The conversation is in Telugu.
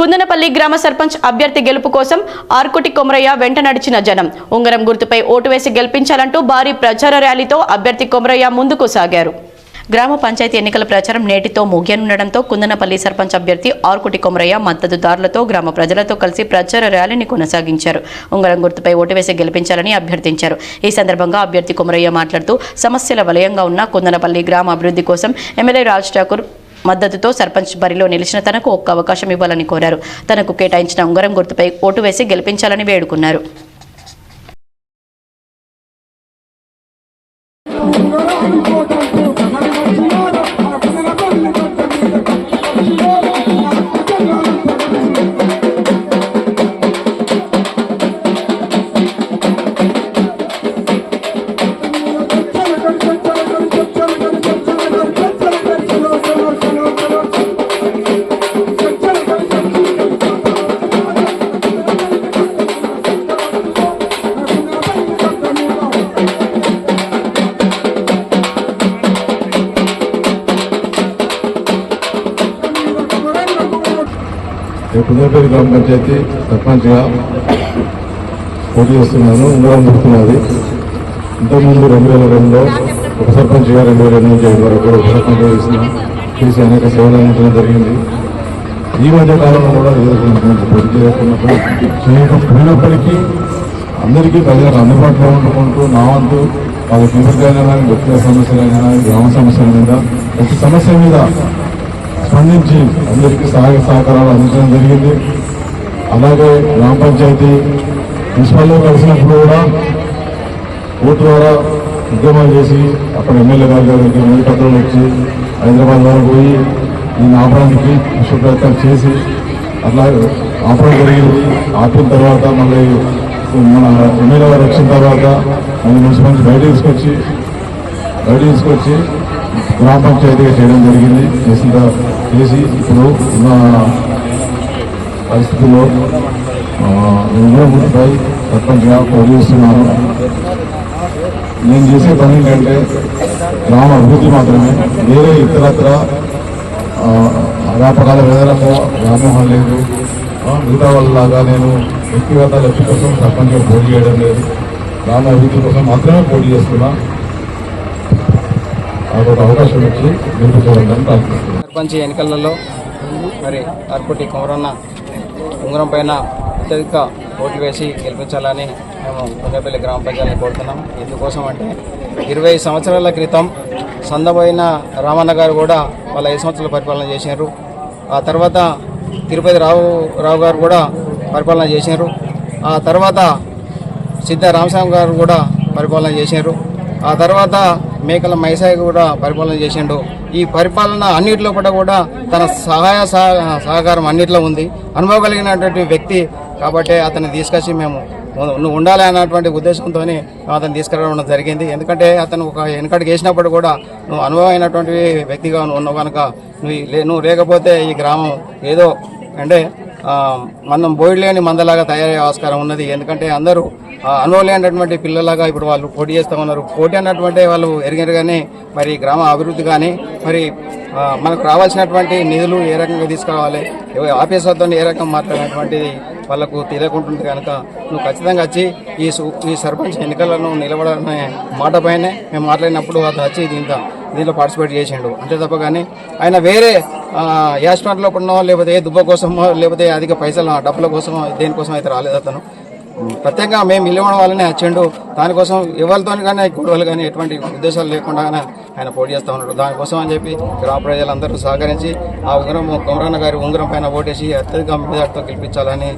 కుందనపల్లి గ్రామ సర్పంచ్ అభ్యర్థి గెలుపు కోసం ఆర్కుటి కొమరయ్య వెంట నడిచిన జనం. ఉంగరం గుర్తుపై ఓటు వేసి గెలిపించాలంటూ భారీ ప్రచార ర్యాలీతో అభ్యర్థి కొమరయ్య ముందుకు సాగారు. గ్రామ పంచాయతీ ఎన్నికల ప్రచారం నేటితో ముగియనుండడంతో కుందనపల్లి సర్పంచ్ అభ్యర్థి ఆర్కుటి కొమరయ్య మద్దతుదారులతో గ్రామ ప్రజలతో కలిసి ప్రచార ర్యాలీని కొనసాగించారు. ఉంగరం గుర్తుపై ఓటు వేసి గెలిపించాలని అభ్యర్థించారు. ఈ సందర్భంగా అభ్యర్థి కొమరయ్య మాట్లాడుతూ సమస్యల వలయంగా ఉన్న కుందనపల్లి గ్రామ అభివృద్ధి కోసం ఎమ్మెల్యే రాజ్ ఠాకూర్ మద్దతుతో సర్పంచ్ బరిలో నిలిచిన తనకు ఒక్క అవకాశం ఇవ్వాలని కోరారు. తనకు కేటాయించిన ఉంగరం గుర్తుపై ఓటు వేసి గెలిపించాలని వేడుకున్నారు. నేను గ్రామ పంచాయతీ సర్పంచ్గా పోటీ చేస్తున్నాను ఉంగరం దొరుకుతున్నది ఇంతకుముందు రెండు వేల రెండులో ఉప సర్పంచ్గా రెండు వేల ఎనిమిది ఏడు వరకు ఉప సర్పంచ్గా చేసిన చేసి అనేక సేవలు అందించడం జరిగింది. ఈ మధ్య కాలంలో కూడా ఏదో కొంచెం పోటీ చేయకున్నప్పుడు చేయకపోయినప్పటికీ అందరికీ ప్రజలకు అందుబాటులో ఉండుకుంటూ నా వంతు వాళ్ళ పిల్లలకైనా కానీ వ్యక్తిగత సమస్యలైనా కానీ గ్రామ సమస్యల మీద ప్రతి సమస్య మీద స్పందించి అందరికీ సహాయ సహకారాలు అందించడం జరిగింది. అలాగే గ్రామ పంచాయతీ మున్సిపల్లో కలిసినప్పుడు కూడా ఓటు ద్వారా ఉద్యమాలు చేసి అక్కడ ఎమ్మెల్యే గారి దగ్గరికి మూడు పత్రాలు వచ్చి హైదరాబాద్ వరకు పోయి ఈ నాపడానికి విశ్వప్రయత్నం చేసి అట్లా ఆపడం జరిగింది. ఆపిన తర్వాత మళ్ళీ మన ఎమ్మెల్యే గారు వచ్చిన తర్వాత మళ్ళీ మున్సిపాలిటీ బయట తీసుకొచ్చి బయట తీసుకొచ్చి గ్రామ పంచాయతీగా చేయడం జరిగింది. చేసిన చేసి ఇప్పుడు ఉన్న పరిస్థితుల్లో ఇంద్రమూర్తిపై సర్పంచ్గా పోటీ చేస్తున్నాను నేను చేసే పని ఏంటంటే గ్రామ అభివృద్ధి మాత్రమే. వేరే ఇతరత్ర వ్యాపకాల వేదనము వ్యామోహం లేదు. మిగతా వాళ్ళలాగా నేను వ్యక్తిగత లక్ష్యం కోసం సర్పంచ్గా పోటీ చేయడం లేదు. గ్రామ అభివృద్ధి కోసం మాత్రమే పోటీ చేస్తున్నా. అవకాశం ఇచ్చి సర్పంచ్ ఎన్నికలలో మరి అర్కుటి కుమరన్న ఉంగరం పైన అత్యధిక ఓట్లు వేసి గెలిపించాలని మేము కొండపల్లి గ్రామ పంచాయతీని కోరుతున్నాం. ఎందుకోసం అంటే ఇరవై సంవత్సరాల క్రితం సందబోయిన రామన్న గారు కూడా వాళ్ళ ఐదు సంవత్సరాలు పరిపాలన చేశారు ఆ తర్వాత తిరుపతి రావు రావు గారు కూడా పరిపాలన చేశారు ఆ తర్వాత సిద్ధ రామస్వామి గారు కూడా పరిపాలన చేశారు ఆ తర్వాత మేకల మైసాయి కూడా పరిపాలన చేసిండు. ఈ పరిపాలన అన్నిటిలో కూడా కూడా తన సహాయ సహ- సహకారం అన్నిటిలో ఉంది. అనుభవం కలిగినటువంటి వ్యక్తి కాబట్టి అతన్ని తీసుకొచ్చి మేము నువ్వు ఉండాలి అన్నటువంటి ఉద్దేశంతో అతను తీసుకురావడం జరిగింది. ఎందుకంటే అతను ఒక వెనకడికి వేసినప్పుడు కూడా నువ్వు అనుభవమైనటువంటి వ్యక్తిగా నువ్వు ఉన్నావు కనుక నువ్వు లే- నువ్వు లేకపోతే ఈ గ్రామం ఏదో అంటే మనం బోయిడ్ లేని మందలాగా తయారయ్యే ఆస్కారం ఉన్నది. ఎందుకంటే అందరూ ఆ, అనుభవం పిల్లలాగా ఇప్పుడు వాళ్ళు పోటీ చేస్తూ ఉన్నారు. పోటీ అన్నటువంటి వాళ్ళు ఎరిగినగానే కానీ మరి గ్రామ అభివృద్ధి కానీ మరి మనకు రావాల్సినటువంటి నిధులు ఏ రకంగా తీసుకురావాలి ఆఫీస్ ఆఫీసర్తో ఏ రకంగా మాట్లాడినటువంటిది వాళ్ళకు తెలియకుంటుంది కనుక నువ్వు ఖచ్చితంగా వచ్చి ఈ ఈ సర్పంచ్ ఎన్నికలను నిలబడనే మాట పైనే మేము మాట్లాడినప్పుడు అతను వచ్చి దీంతో దీంట్లో పార్టిసిపేట్ చేసిండు. అంతే తప్ప కానీ ఆయన వేరే యాస్ట్రాంట్లో పడినో లేకపోతే ఏ దుబ్బ కోసమో లేకపోతే అధిక పైసలు డబ్బుల కోసమో దేనికోసం అయితే రాలేదు అతను. ప్రత్యేకంగా మేము ఇవ్వడం వల్లనే వచ్చిండు దానికోసం ఎవరితో కానీ గొడవలు కానీ ఎటువంటి ఉద్దేశాలు లేకుండా ఆయన పోటీ చేస్తూ ఉన్నాడు. దానికోసం అని చెప్పి గ్రామ ప్రజలందరూ సహకరించి ఆ ఉంగరం కుమరన్న గారి ఉంగరం పైన ఓటేసి అత్యధిక మెజార్టీతో గెలిపించాలని